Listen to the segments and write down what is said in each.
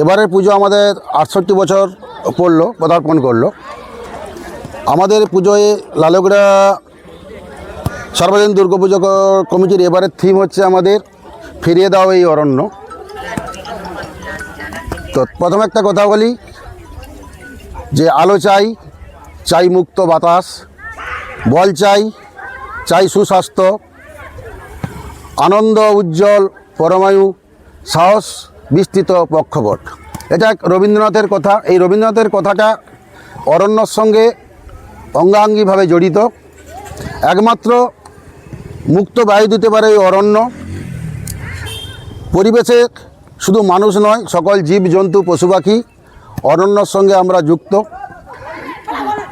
এবারের পুজো আমাদের আটষট্টি বছর পড়ল, পদার্পণ করল। আমাদের পুজোয় লালগড়া সর্বজনীন দুর্গাপুজো কমিটির এবারের থিম হচ্ছে আমাদের ফিরিয়ে দাও এই অরণ্য। তো প্রথম একটা কথা বলি, যে আলো চাই চাই মুক্ত বাতাস, বল চাই চাই সুস্বাস্থ্য, আনন্দ, উজ্জ্বল, পরমায়ু, সাহস বিস্তৃত পক্ষপট এটা রবীন্দ্রনাথের কথা। এই রবীন্দ্রনাথের কথাটা অরণ্যর সঙ্গে অঙ্গাঙ্গিভাবে জড়িত। একমাত্র মুক্ত বায়ু দিতে পারে এই অরণ্য। পরিবেশে শুধু মানুষ নয়, সকল জীব, জন্তু, পশু, পাখি অরণ্যর সঙ্গে আমরা যুক্ত।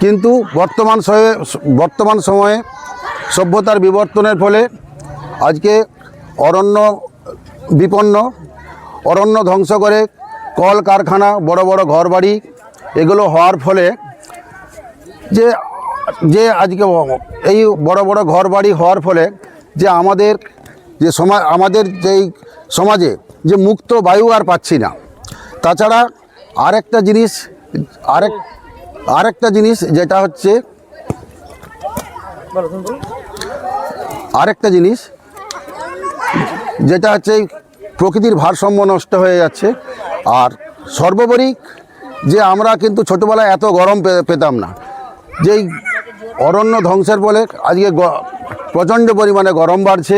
কিন্তু বর্তমান সময়ে বর্তমান সময়ে সভ্যতার বিবর্তনের ফলে আজকে অরণ্য বিপন্ন। অরণ্য ধ্বংস করে কল কারখানা বড় বড় ঘরবাড়ি, এগুলো হওয়ার ফলে যে যে আজকে এই বড় বড় ঘরবাড়ি হওয়ার ফলে যে আমাদের, যে সমাজ আমাদের যেই সমাজে যে মুক্ত বায়ু আর পাচ্ছি না। তাছাড়া আরেকটা জিনিস, আরেক, আরেকটা জিনিস যেটা হচ্ছে, আরেকটা জিনিস যেটা হচ্ছে প্রকৃতির ভারসাম্য নষ্ট হয়ে যাচ্ছে। আর সর্বোপরি যে আমরা কিন্তু ছোটোবেলায় এত গরম পেতাম না। যেই অরণ্য ধ্বংসের ফলে আজকে প্রচণ্ড পরিমাণে গরম বাড়ছে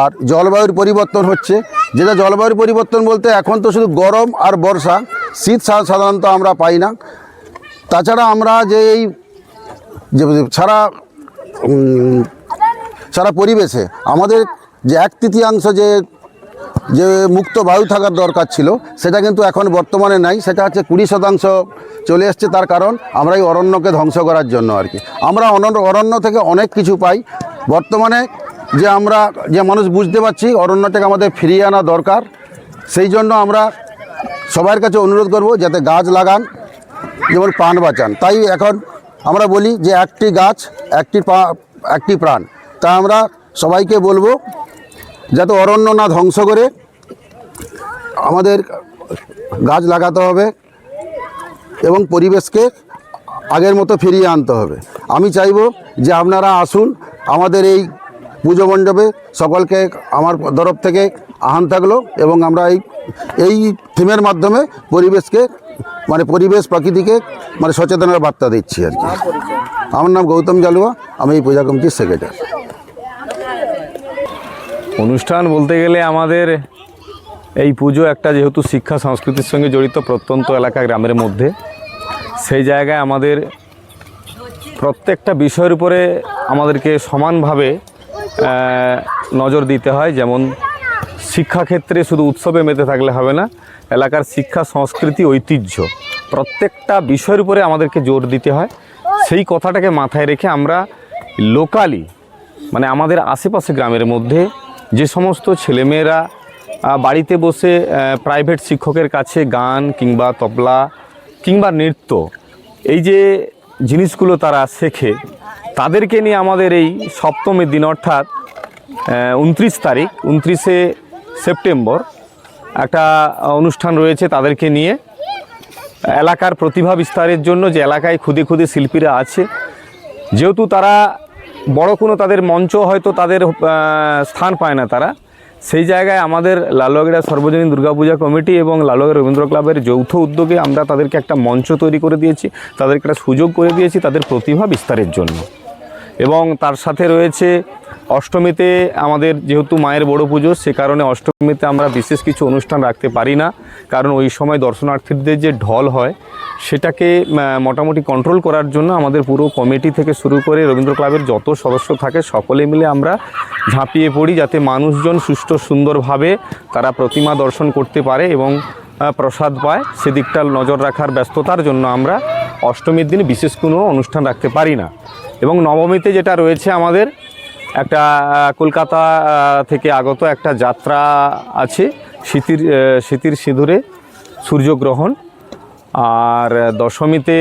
আর জলবায়ুর পরিবর্তন হচ্ছে। যেটা জলবায়ুর পরিবর্তন বলতে এখন তো শুধু গরম আর বর্ষা, শীত সাধারণত আমরা পাই না। তাছাড়া আমরা যে এই যে সারা সারা পরিবেশে আমাদের যে এক, তৃতীয়াংশ যে যে মুক্ত বায়ু থাকার দরকার ছিল, সেটা কিন্তু এখন বর্তমানে নাই। সেটা হচ্ছে কুড়ি শতাংশ চলে এসছে তার কারণ আমরা এই অরণ্যকে ধ্বংস করার জন্য আর কি। আমরা অনন্য অরণ্য থেকে অনেক কিছু পাই। বর্তমানে যে আমরা যে মানুষ বুঝতে পারছি অরণ্যটাকে আমাদের ফিরিয়ে আনা দরকার, সেই জন্য আমরা সবার কাছে অনুরোধ করব যাতে গাছ লাগান, যেমন প্রাণ বাঁচান। তাই এখন আমরা বলি যে একটি গাছ একটি একটি প্রাণ। তা আমরা সবাইকে বলব যাতে অরণ্য না ধ্বংস করে আমাদের গাছ লাগাতে হবে এবং পরিবেশকে আগের মতো ফিরিয়ে আনতে হবে। আমি চাইব যে আপনারা আসুন, আমাদের এই পুজো মণ্ডপে সকলকে আমার তরফ থেকে আহ্বান থাকল এবং আমরা এই এই থিমের মাধ্যমে পরিবেশকে মানে পরিবেশ প্রকৃতিকে মানে সচেতনের বার্তা দিচ্ছি আর কি। আমার নাম গৌতম জালুয়া, আমি এই পূজা কমিটির সেক্রেটারি অনুষ্ঠান বলতে গেলে আমাদের এই পুজো একটা যেহেতু শিক্ষা সংস্কৃতির সঙ্গে জড়িত প্রত্যন্ত এলাকা গ্রামের মধ্যে, সেই জায়গায় আমাদের প্রত্যেকটা বিষয়ের উপরে আমাদেরকে সমানভাবে নজর দিতে হয়। যেমন শিক্ষাক্ষেত্রে শুধু উৎসবে মেতে থাকলে হবে না, এলাকার শিক্ষা, সংস্কৃতি, ঐতিহ্য প্রত্যেকটা বিষয়ের উপরে আমাদেরকে জোর দিতে হয়। সেই কথাটাকে মাথায় রেখে আমরা লোকালি মানে আমাদের আশেপাশে গ্রামের মধ্যে যে সমস্ত ছেলেমেয়েরা বাড়িতে বসে প্রাইভেট শিক্ষকের কাছে গান কিংবা তবলা কিংবা নৃত্য, এই যে জিনিসগুলো তারা শেখে, তাদেরকে নিয়ে আমাদের এই সপ্তমীর দিন অর্থাৎ উনত্রিশ তারিখ, উনত্রিশে সেপ্টেম্বর একটা অনুষ্ঠান রয়েছে তাদেরকে নিয়ে। এলাকার প্রতিভা বিস্তারের জন্য যে এলাকায় ক্ষুদে খুদে শিল্পীরা আছে, যেহেতু তারা বড় কোনো তাদের মঞ্চ হয়তো তাদের স্থান পায় না তারা। সেই জায়গায় আমাদের লালগড়া সর্বজনীন দুর্গাপূজা কমিটি এবং লালগড়া রবীন্দ্র ক্লাবের যৌথ উদ্যোগে আমরা তাদেরকে একটা মঞ্চ তৈরি করে দিয়েছি। তাদেরকে একটা সুযোগ করে দিয়েছি তাদের প্রতিভা বিস্তারের জন্য। এবং তার সাথে রয়েছে অষ্টমীতে আমাদের যেহেতু মায়ের বড় পুজো, সে কারণে অষ্টমীতে আমরা বিশেষ কিছু অনুষ্ঠান রাখতে পারি না। কারণ ওই সময় দর্শনার্থীদের যে ঢল হয়, সেটাকে মোটামুটি কন্ট্রোল করার জন্য আমাদের পুরো কমিটি থেকে শুরু করে রবীন্দ্র ক্লাবের যত সদস্য থাকে, সকলে মিলে আমরা ঝাঁপিয়ে পড়ি যাতে মানুষজন সুষ্ঠু, সুন্দরভাবে তারা প্রতিমা দর্শন করতে পারে এবং প্রসাদ পায়। সেদিকটা নজর রাখার ব্যস্ততার জন্য আমরা অষ্টমীর দিন বিশেষ কোনো অনুষ্ঠান রাখতে পারি না। এবং নবমীতে যেটা রয়েছে আমাদের একটা কলকাতা থেকে আগত একটা যাত্রা আছে শীতির শীতির সিঁদুরে সূর্যগ্রহণ। আর দশমীতে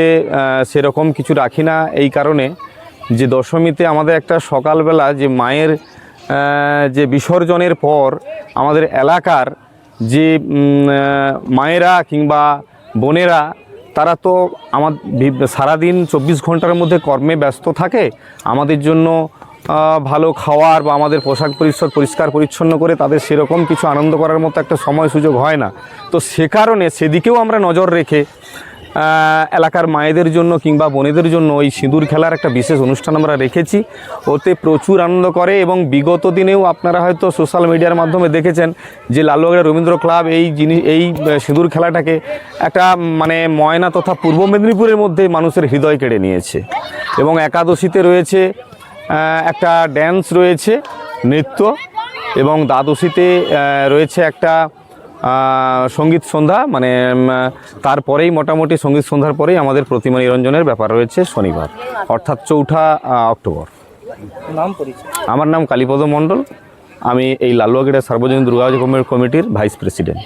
সেরকম কিছু রাখি না এই কারণে যে দশমীতে আমাদের একটা সকালবেলা যে মায়ের যে বিসর্জনের পর আমাদের এলাকার যে মায়েরা কিংবা বোনেরা, তারা তো আমার সারাদিন চব্বিশ ঘণ্টার মধ্যে কর্মে ব্যস্ত থাকে। আমাদের জন্য ভালো খাওয়ার বা আমাদের পোশাক পরিচ্ছদ পরিষ্কার পরিচ্ছন্ন করে তাদের সেরকম কিছু আনন্দ করার মতো একটা সময় সুযোগ হয় না। তো সে কারণে সেদিকেও আমরা নজর রেখে এলাকার মায়েদের জন্য কিংবা বোনেদের জন্য ওই সিঁদুর খেলার একটা বিশেষ অনুষ্ঠান আমরা রেখেছি। ওতে প্রচুর আনন্দ করে এবং বিগত দিনেও আপনারা হয়তো সোশ্যাল মিডিয়ার মাধ্যমে দেখেছেন যে লালবাগড়া রবীন্দ্র ক্লাব এই জিনিস, এই সিঁদুর খেলাটাকে একটা মানে ময়না তথা পূর্ব মেদিনীপুরের মধ্যে মানুষের হৃদয় কেড়ে নিয়েছে। এবং একাদশীতে রয়েছে একটা ড্যান্স রয়েছে নৃত্য এবং দ্বাদশীতে রয়েছে একটা সংগীত সন্ধ্যা মানে তারপরেই মোটামুটি সংগীত সন্ধ্যার পরেই আমাদের প্রতিমা নিরঞ্জনের ব্যাপার রয়েছে শনিবার অর্থাৎ চৌঠা অক্টোবর। নাম পরিচয়? আমার নাম কালীপদ মণ্ডল আমি এই লালুয়াগড়া সার্বজনীন দুর্গাপূজা কমিটির ভাইস প্রেসিডেন্ট